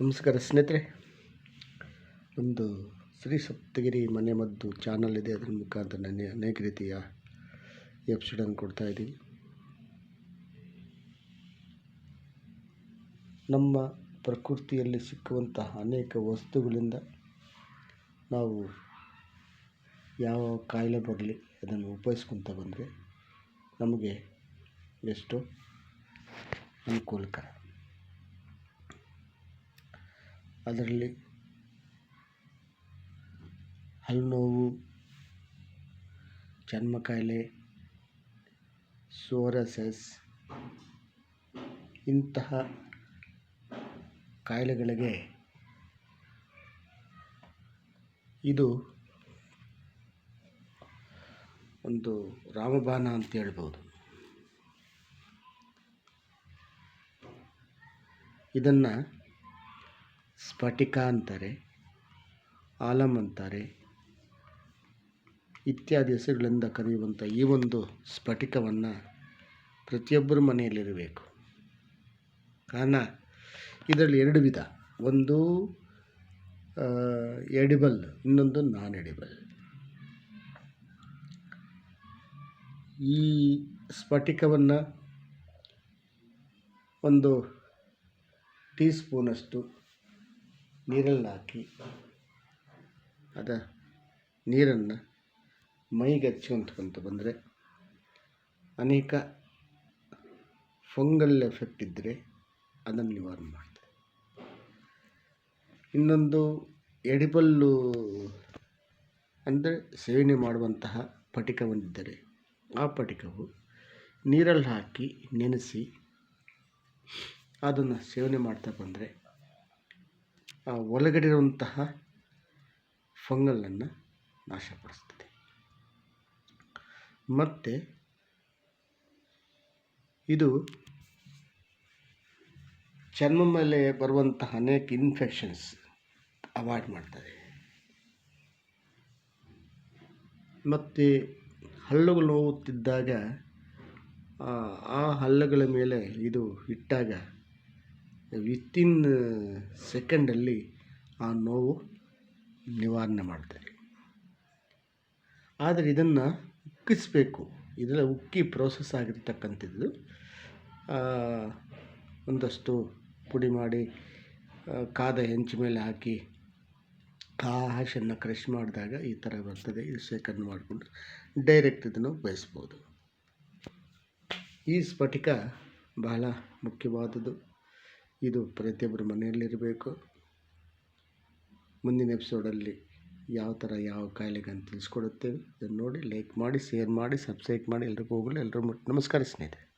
ನಮಸ್ಕಾರ ಸ್ನೇಹಿತರೆ. ಒಂದು ಶ್ರೀ ಸಪ್ತಗಿರಿ ಮನೆ ಮದ್ದು ಚಾನಲ್ ಇದೆ. ಅದರ ಮುಖಾಂತರ ನಾನು ಅನೇಕ ರೀತಿಯ ಎಪಿಸೋಡನ್ನು ಕೊಡ್ತಾ ಇದ್ದೀವಿ ನಮ್ಮ ಪ್ರಕೃತಿಯಲ್ಲಿ ಸಿಕ್ಕುವಂತಹ ಅನೇಕ ವಸ್ತುಗಳಿಂದ ನಾವು ಯಾವ ಕಾಯಿಲೆ ಬರಲಿ ಅದನ್ನು ಉಪಯೋಗಿಸ್ಕೊತ ಬಂದರೆ ನಮಗೆ ಎಷ್ಟು ಅನುಕೂಲಕರ. ಅದರಲ್ಲಿ ಹಲ್ಲು ನೋವು ಚರ್ಮ ಕಾಯಿಲೆ ಸೋರಸಸ್ ಇಂತಹ ಕಾಯಿಲೆಗಳಿಗೆ ಇದು ಒಂದು ರಾಮಬಾಣ ಅಂತ ಹೇಳ್ಬೋದು. ಇದನ್ನು ಸ್ಫಟಿಕ ಅಂತಾರೆ ಆಲಮ್ ಅಂತಾರೆ ಇತ್ಯಾದಿ ಹೆಸರುಗಳಿಂದ ಕರೆಯುವಂಥ ಈ ಒಂದು ಸ್ಫಟಿಕವನ್ನು ಪ್ರತಿಯೊಬ್ಬರ ಮನೆಯಲ್ಲಿರಬೇಕು. ಕಾರಣ ಇದರಲ್ಲಿ ಎರಡು ವಿಧ. ಒಂದು ಎಡಿಬಲ್, ಇನ್ನೊಂದು ನಾನ್ ಎಡಿಬಲ್ ಈ ಸ್ಫಟಿಕವನ್ನು ಒಂದು ಟೀ ಸ್ಪೂನಷ್ಟು ನೀರಲ್ಲಿ ಹಾಕಿ, ಅದ ನೀರನ್ನು ಮೈಗೆ ಹಚ್ಕೊಂತ ಬಂದರೆ ಅನೇಕ ಫಂಗಲ್ ಎಫೆಕ್ಟ್ ಇದ್ದರೆ ಅದನ್ನು ನಿವಾರಣೆ ಮಾಡ್ತದೆ ಇನ್ನೊಂದು ಎಡಿಬಲ್ಲು ಅಂದರೆ ಸೇವನೆ ಮಾಡುವಂತಹ ಪಟಿಕವೊಂದಿದ್ದರೆ ಆ ಪಟಿಕವು ನೀರಲ್ಲಿ ಹಾಕಿ ನೆನೆಸಿ ಅದನ್ನು ಸೇವನೆ ಮಾಡ್ತಾ ಬಂದರೆ ಆ ಒಳಗಡೆ ಇರುವಂತಹ ಫಂಗಲನ್ನು ನಾಶಪಡಿಸ್ತದೆ. ಮತ್ತು ಇದು ಚರ್ಮ ಮೇಲೆ ಬರುವಂತಹ ಅನೇಕ ಇನ್ಫೆಕ್ಷನ್ಸ್ ಅವಾಯ್ಡ್ ಮಾಡ್ತದೆ. ಮತ್ತು ಹಲ್ಲುಗಳು ನೋವುತ್ತಿದ್ದಾಗ, ಆ ಹಲ್ಲುಗಳ ಮೇಲೆ ಇದು ಇಟ್ಟಾಗ ವಿತಿನ್ ಸೆಕೆಂಡಲ್ಲಿ ಆ ನೋವು ನಿವಾರಣೆ ಮಾಡ್ತಾರೆ ಆದರೆ ಇದನ್ನು ಉಕ್ಕಿಸಬೇಕು. ಇದೆಲ್ಲ ಉಕ್ಕಿ ಪ್ರೋಸೆಸ್ ಆಗಿರ್ತಕ್ಕಂಥದ್ದು. ಒಂದಷ್ಟು ಪುಡಿ ಮಾಡಿ ಕಾದ ಹೆಂಚು ಮೇಲೆ ಹಾಕಿ, ಆ ಹಾಶನ್ನು ಕ್ರಷ್ ಮಾಡಿದಾಗ ಈ ಥರ ಬರ್ತದೆ. ಇದು ಶೇಖರಣೆ ಮಾಡಿಕೊಂಡು ಡೈರೆಕ್ಟ್ ಇದನ್ನು ಬಯಸ್ಬೋದು. ಈ ಸ್ಫಟಿಕ ಬಹಳ ಮುಖ್ಯವಾದದ್ದು. ಇದು ಪ್ರತಿಯೊಬ್ಬರ ಮನೆಯಲ್ಲಿರಬೇಕು. ಮುಂದಿನ ಎಪಿಸೋಡಲ್ಲಿ ಯಾವ ಥರ ಯಾವ ಕಾಯಿಲೆಗೆ ಅಂತ ತಿಳಿಸ್ಕೊಡುತ್ತೇವೆ. ಇದನ್ನು ನೋಡಿ, ಲೈಕ್ ಮಾಡಿ, ಶೇರ್ ಮಾಡಿ, ಸಬ್ಸ್ಕ್ರೈಬ್ ಮಾಡಿ, ಎಲ್ರಿಗೂ ಹೋಗಲಿ ಎಲ್ಲರೂ ನಮಸ್ಕಾರ ಸ್ನೇಹಿತರೆ.